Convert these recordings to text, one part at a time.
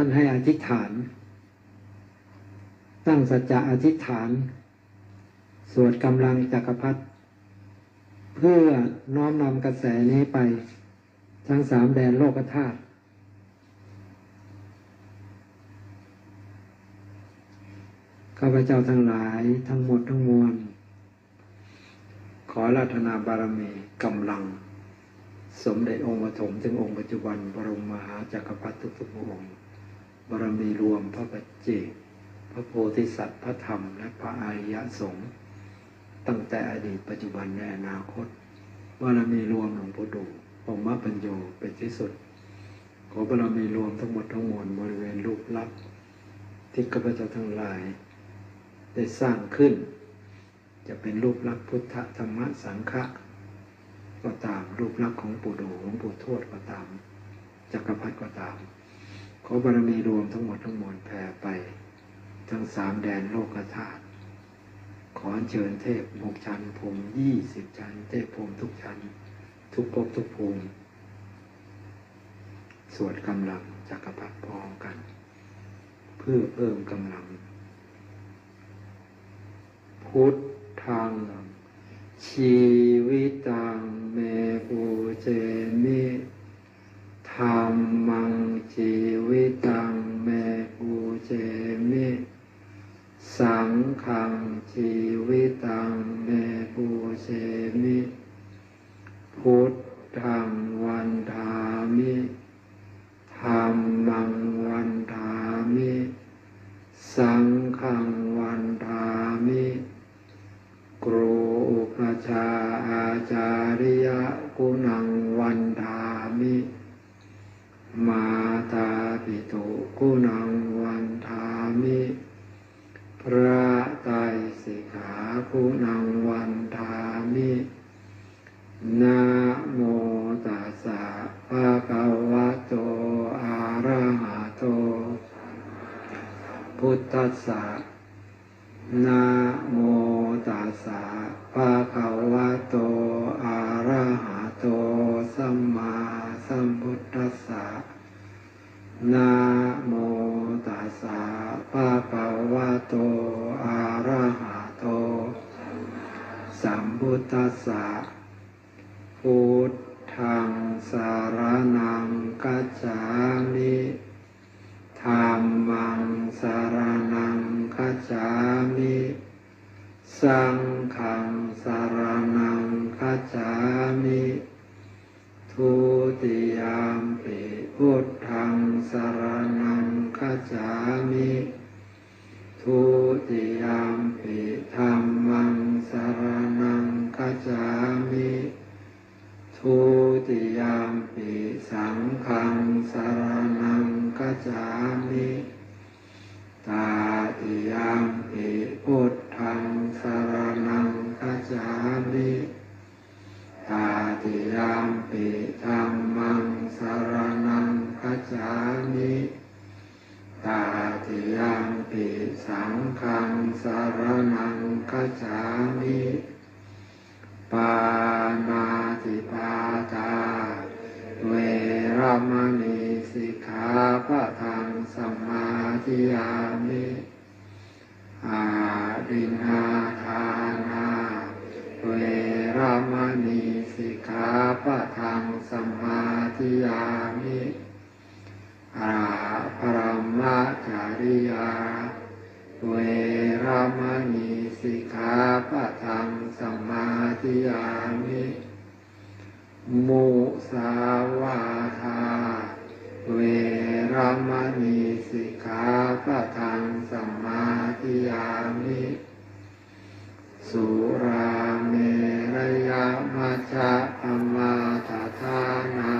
ท่านให้อธิษฐาน ตั้งสัจจะอธิษฐาน สวดกำลังจักรพรรดิเพื่อน้อมนำกระแสนี้ไป ทั้งสามแดนโลกธาตุข้าพเจ้าทั้งหลายทั้งหมดทั้งมวล ขอราธนาบารมีกำลัง สมเด็จองค์ปฐมถึงองค์ปัจจุบันบรมมหาจักรพรรดิทุกๆองค์ บารมีรวมพระปัจเจกพระโพธิสัตว์พระธรรม และพระอริยสงฆ์ตั้งแต่อดีตปัจจุบันและอนาคตบารมีรวมหลวงพ่อดูองค์มะปัญโยเป็นที่สุด ขอบารมีรวมทั้งหมดทั้งมวลบริเวณรูปลักษณ์ที่ข้าพเจ้าทั้งหลาย ได้สร้างขึ้น จะเป็นรูปลักษณ์พุทธธรรมสังฆะก็ตามรูปลักษณ์ของปู่ดูหลวงปู่ทวดก็ตามจักรพรรดิก็ตาม ขอบารมีรวมทั้งหมดทั้งมวลแผ่ไป ทั้งสามแดนโลกธาตุขอเชิญเทพหกชั้นภูมิยี่สิบชั้น เทพภูมิทุกชั้น ทุกภพทุกภูมิสวดกำลังจักรพรรดิพร้อมกัน เพื่อเพิ่มกำลัง พุทธังชีวิตังเมปูเจมิ รรมังชีวิตังเมปูเจมิสังขังชีวิตังเมปูเจมิ พุทธังวันทามิธรรมังวันทามิ สังฆังวันทามิ ครูอุปชฌาย์อาจาริยกุณังวันทามิ มาตาปิตุกุณังวันทามิ พระไตรสิก คุณังวันทามินะโมตัสสะภะคะวะโตอะระหะโต พุทธัสสะโมตัสสะภะคะวะโต อะระหะโต สัมมาสัมพุทธัสสะ นะโมตัสสะภะคะวะโต อะระหะโต สัมพุทธัสสะพุทธังสารนังกัจจามิธรรมังสารนังกัจจามิ สังฆังสารนังกัจจามิทุติยามปิพุทธังสารนังกัจจามิ ทุติยามปิธรรมัง สารนังกัจามิทุติยามปิสังฆังสารนังกัจามิตาติยามปิพุทธังสารนังกัจามิตาติยามปิธรรมังสารนังกัจจามิ ตาติยามปิสังฆังสารนังกัจามิปานาติปาตา เวรมณีสิกขาปะทังสมาธิยามิอาดินาทานา เวรมณีสิกขาปะทังสมาธิยามิอาภร มจาริยา เวรมณีสิกขาปะทังสมมาธิยามิมุสาวาทา เวรมณีสิกขาปะทังสมมาธิยามิ สุราเมรยามัจจาปมาทาทานา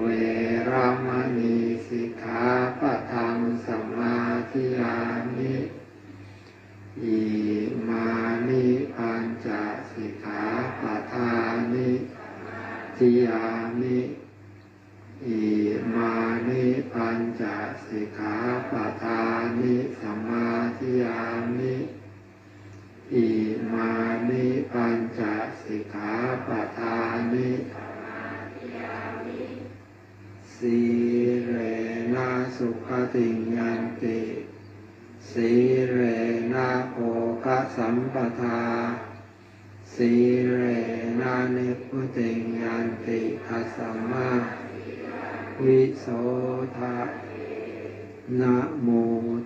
เวรมณีสิกขาปะทังสมมาธิยามิ อิมานิปัญจสิกขาปะทานิทิยามิ อิมานิ ปัญจสิกขาปะทานิสัมมาธิยามิอิมานิปัญจสิกขาปะทานิสีเรนะสุขติยันติสีเรนะโภคสัมปทาสีเรนะนิพุติยันติทัสสมมา วิโสทะนะโม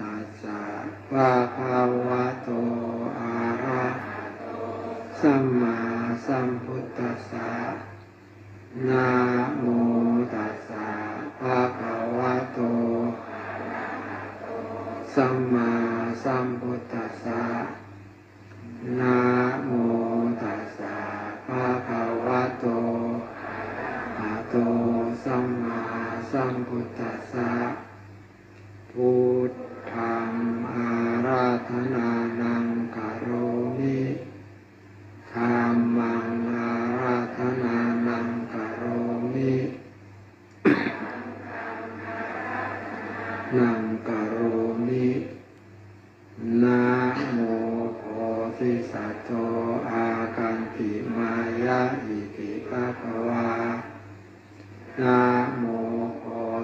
ตัสสะปะคะวะโตอะระหะโตสัมมาสัมพุทธัสสะนะโมตัสสะภะคะวะโต สัมมาสัมพุทธัสสะนะโมตัสสะภะคะวะโตอะโต สัมมาสัมพุทธัสสะพุทธังอาราธนานังกะโรมิธัมมังอาราธนานังกะโรมิ นังกะโรมินะโมโพธิสัตว์โตอาคันติมายะอิติภะคะวานะโมโพ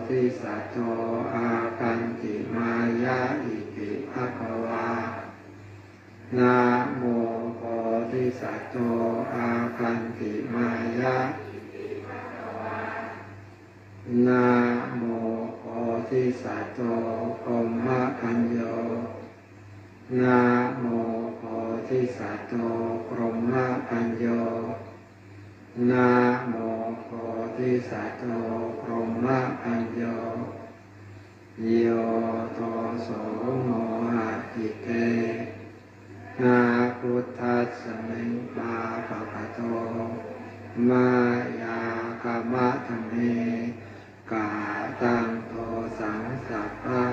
ธิสัตว์โตอาคันติมายะอิติ ภะคะวานะโมโพธิสัตว์โตอาคันติมายะนะโมโพธิสัตว์โตพรหมปัญโยนะโมโพธิสัตว์โตพรหมปัญโยนะโมโพธิสัตว์โตพรหมปัญโย โยโตโสโมหะติเตนาพุทธัสสมิงปาปะกะโต มายากามะธรรมเมกาตังโทสังสัพพะ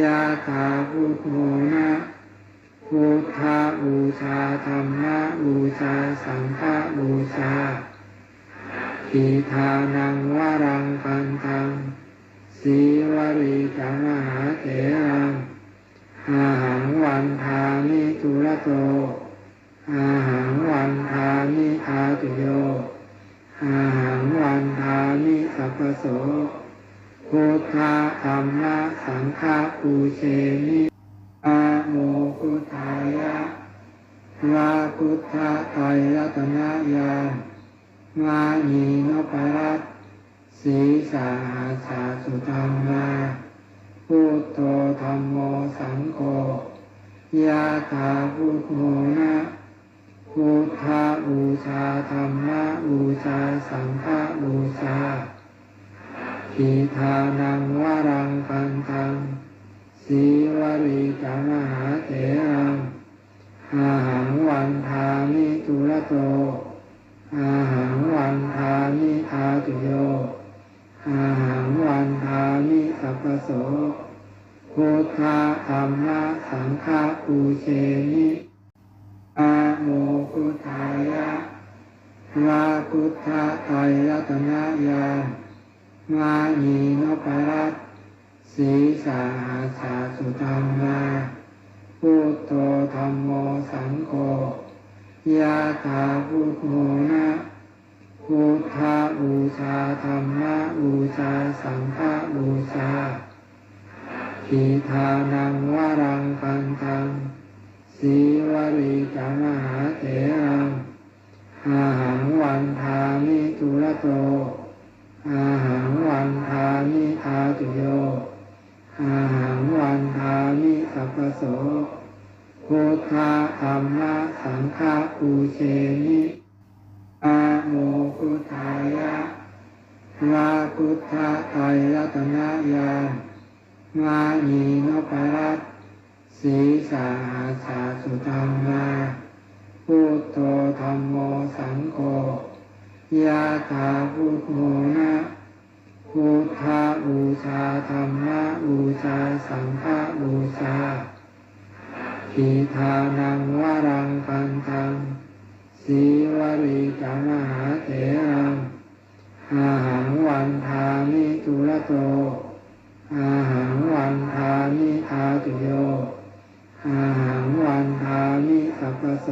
ยะถาพุทโมนะพุทธาบูชาธรรมะบูชาสังฆะบูชาทิทานังวรังคันทังสีวรีกมหาเถรังอาหังวันทานิทุระโต อาหังวันทานิทาตุโย อาหังวันทานิสัพพโส พุทธะธรรมะสังฆะปูเชนิอาโมพุทธายะพระพุทธไตรรัตนญามานีนพรัตสีสาหาสาสุธรรมาพุทโธธรรมโมสังโฆยะถาพุทโมนะพุทธาบูชาธรรมะบูชาสังฆบูชา ทิทานังวรังคันทังสีวรีกมหาเถรังอาหังวันทามิทุระโต อาหังวันทามิทาตุโย อาหังวันทามิสัพพโสพุทธะธรรมะสังฆะปูเชนิอาโมพุทธายะพระพุทธไตรรัตนญา มานีนพรัตสีสาหาสาสุธรรมาฆยะถาพุทโมนะพุทธบูชาธรรมบูชาสังฆบูชาทิทานังวรังคันทังสีวริกามหาเถรังอาหังวันทามิทุระโต อาหังวันทามิทาตุโย อาหังวันทามิสัพพโสพุทธธรรมะสังฆะปูเชนิอาโมพุทธายะวาพุทธไตรรัตนญาณมานีนปรัตสีสาหาสาสุธรรมาพุทโธธรรมโมสังโฆ ยะถาพุทโมนะพุทธบูชาธรรมะบูชาสังฆบูชาทิทานังวรังคันทังสีวริกามหาเถรังอาหังวันทามิทุระโตอาหังวันทามิทาตุโยอาหังวันทามิสัพพโส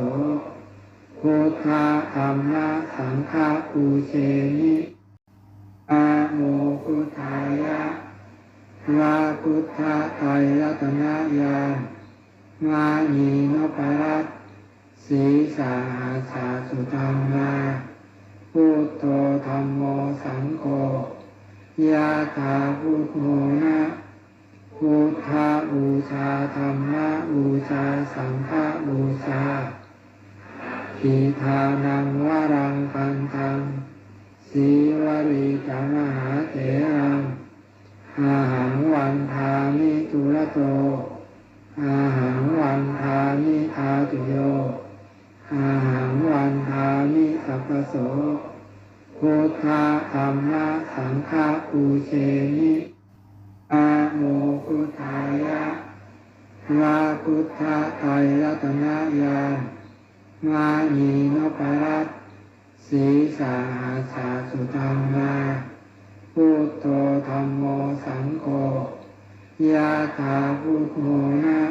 พุทธธรรมะสังฆะปูเชนิอาโมพุทธายะวาพุทธไตรรัตนญามานีนปรัตสีสาหาสาสุธรรมาพุทโธธรรมโมสังโฆยะถาพุทโมนะพุทธบูชาธรรมบูชาสังฆบูชา ทิทานังวรังคันทังสีวริกามหาเถรังอาหังวันทามิทุระโต อาหังวันทามิทาตุโย อาหังวันทามิสัพพโสพุทธธรรมะสังฆปูเชนิอาโมพุทธายะวาพุทธไตรรัตนญาณ มานีนปรัตสีสาหาสาสุธรรมาพุทโธธรรมโมสังโฆยะถาพุทโมนะ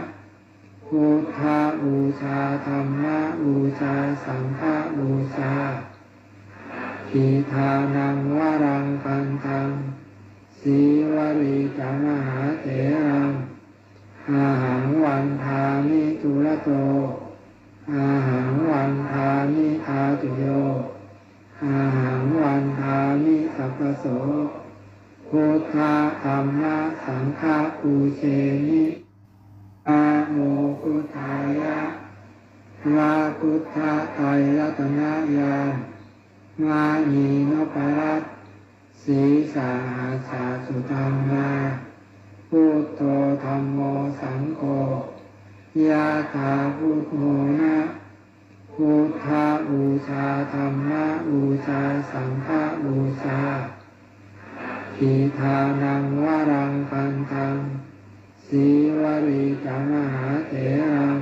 พุทธบูชาธรรมะบูชาสังฆบูชาทิทานังวรังคันทังสีวริกามหาเถรังอาหังวันทามิทุระโต อาหังวันทามิทาตุโย อาหังวันทามิสัพพโสพุทธธรรมะสังฆปูเชนิอาโมพุทธายะวาพุทธไตรรัตนญามานีนปรัตสีสาหาสาสุธรรมาพุทโธธรรมโมสังโฆ ยะถาพุทโมนะพุทธบูชาธรรมะบูชาสังฆบูชาทิทานังวรังคันทังสีวริกามหาเถรัง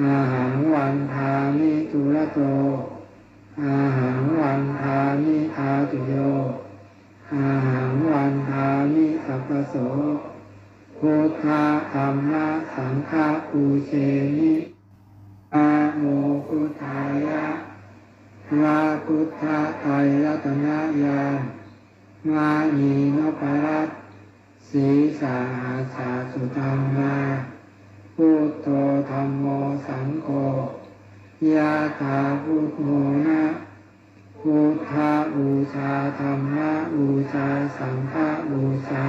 อาหังวันทามิทุระโตอาหังวันทามิทาตุโยอาหังวันทามิสัพพโส พุทธธรรมะสังฆปูเชนิอาโมพุทธายะวาพุทธไตรรัตนญาณมานีนปรัตสีสาหาสาสุธรรมาพุทโธธรรมโมสังโฆยะถาพุทโมนะพุทธบูชาธรรมบูชาสังฆบูชา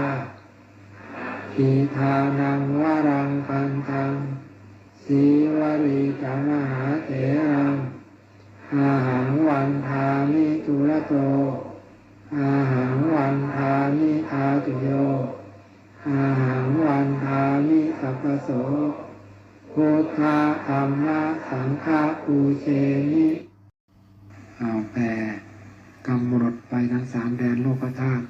ทิทานังวรังคันทังสีวริกามหาเถรังอาหังวันทามิทุระโต อาหังวันทามิทาตุโย อาหังวันทามิสัพพโสพุทธธรรมะสังฆปูเชนิเอาแผ่กำหนดไปทั้งสามแดนโลกธาตุ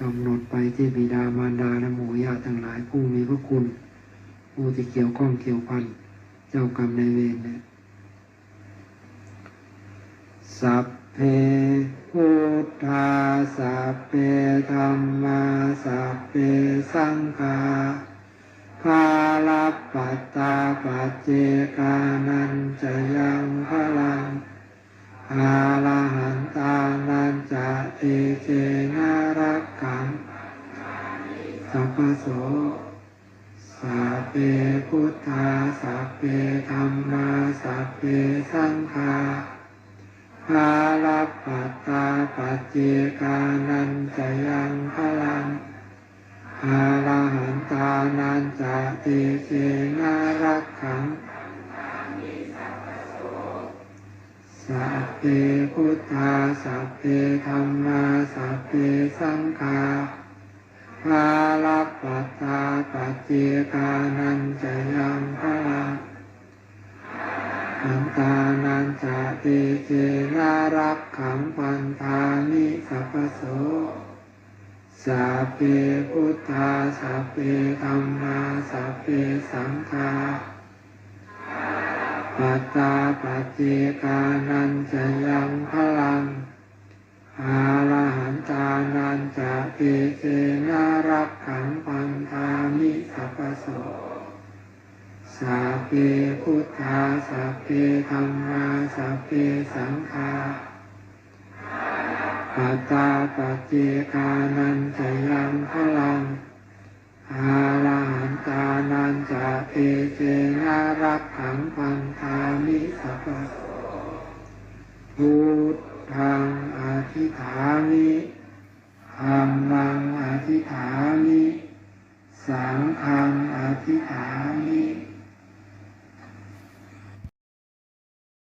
กำหนดไปที่บิดามารดาและหมู่ญาติทั้งหลายผู้มีพระคุณ ผู้ที่เกี่ยวข้องเกี่ยวพันเจ้ากรรมในเวรเนี่ยสัพเพพุทธาสัพเพธรรมาสัพเพสังฆาภาลปัตตาปัจเจกานันจะยังพลัง อาลาหันตานันจะเอเจนารักขังสัพพโสสัพเพพุทธาสัพเพธรรมาสัพเพสังฆาภาลปัตตาปัจเจกานันจะยังพลังอาลาหันตานันจะเตเจนารักขัง สัพเพพุทธาสัพเพธรรมาสัพเพสังฆาภาลปัตตาปัจเจกานันจะยังพลังอันตานันจะเตเจนารักขังพันธานิสัพพโสสัพเพพุทธาสัพเพธรรมาสัพเพสังฆา ปัตตาปัจเจกานันจะยังพลังอาลาหันตานันจะเอเจนารักขังพันธามิสัพพโสสัพเพพุทธาสัพเพธรรมาสัพเพสังฆาปัตตาปัจเจกานันจะยังพลัง อาลาหันตานันจะเอเจนารักขังพันธามิสัพพะพุทธังอธิฐานิธรรมังอธิฐานิ สังฆังอธิฐานิ